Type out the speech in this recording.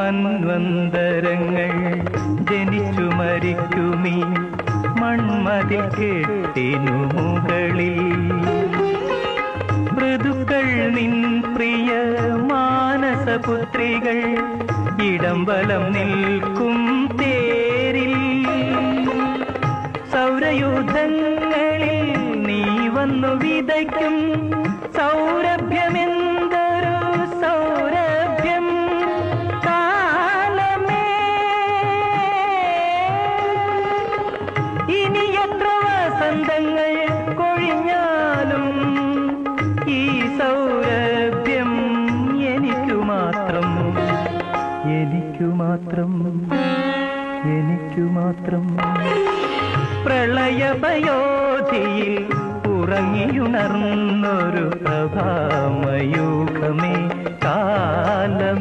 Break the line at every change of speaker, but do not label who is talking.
മന്വന്തരങ്ങൾ ജനിച്ചു മരിക്കുമീ മൺമതിൽ കെട്ടിനു മുകളിൽ. മൃദുക്കൾ നിൻ പ്രിയ മാനസപുത്രികൾ ഇടംബലം നിൽക്കും തേരിൽ. സൗരയുധങ്ങളിൽ നീ വന്നു വിതയ്ക്കും ഇനി എത്ര വസന്തങ്ങൾ കൊഴിഞ്ഞാലും ഈ സൗരഭ്യം എനിക്കു മാത്രം എനിക്കു മാത്രം എനിക്കു മാത്രം പ്രളയപയോധിയിൽ ഉറങ്ങിയുണർന്നൊരു പ്രഭാമയൂഖമേ.